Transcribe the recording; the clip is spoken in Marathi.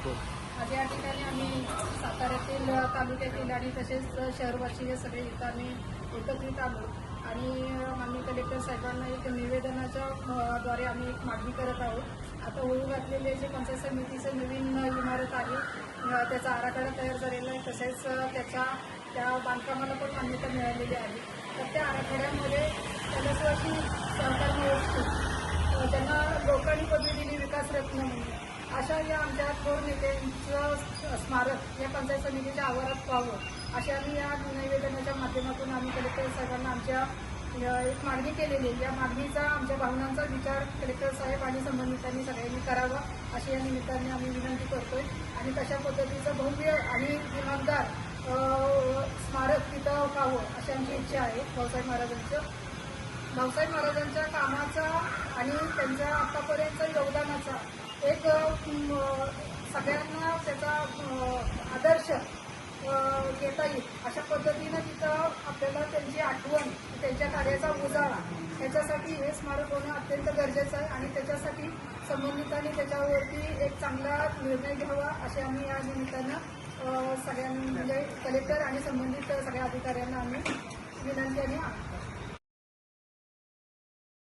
शकतो. आज या ठिकाणी आम्ही साताऱ्यातील तालुक्यातील आणि तसेच शहरवासी हे सगळे इथं आम्ही एकत्रित आलो. आणि माननीय कलेक्टर साहेबांना एक निवेदनाच्या द्वारे आम्ही एक मागणी करत आहोत. आता होऊ घातलेले जे पंचायत समितीचं नवीन इमारत आहे त्याचा आराखडा तयार झालेला आहे. तसेच त्याच्या त्या बांधकामाला पण मान्यता मिळालेली आहे. तर त्या आराखड्यामध्ये त्याला सहकार त्यांना लोकांनी पदवी दिली विकास रत्न म्हणून. अशा या आमच्या थोर नेत्यांचं स्मारक या पंचायत समितीच्या आवारात व्हावं अशा आम्ही या निवेदनाच्या माध्यमातून आम्ही कलेक्टर साहेबांना आमच्या एक मागणी केलेली. आहे या मागणीचा आमच्या भावनांचा विचार कलेक्टर साहेब आणि संबंधितांनी सगळ्यांनी करावा अशी या निमित्ताने आम्ही विनंती करतोय. आणि तशा पद्धतीचं भव्य आणि दिमागदार स्मारक तिथं व्हावं अशी आमची इच्छा आहे भाऊसाहेब महाराजांचं. भाऊसाहेब महाराजांच्या कामाचा आणि त्यांच्या आतापर्यंत योगदानाचा एक सगळ्यांना त्याचा आदर्श घेता येईल. अशा पद्धतीनं तिथं आपल्याला त्यांची आठवण त्यांच्या कार्याचा उजाळा त्याच्यासाठी हे स्मारक होणं अत्यंत गरजेचं आहे आणि त्याच्यासाठी संबंधितांनी त्याच्यावरती एक चांगला निर्णय घ्यावा असे आम्ही या निमित्तानं सगळ्यांना म्हणजे कलेक्टर आणि संबंधित सगळ्या अधिकाऱ्यांना आम्ही विनंती आणि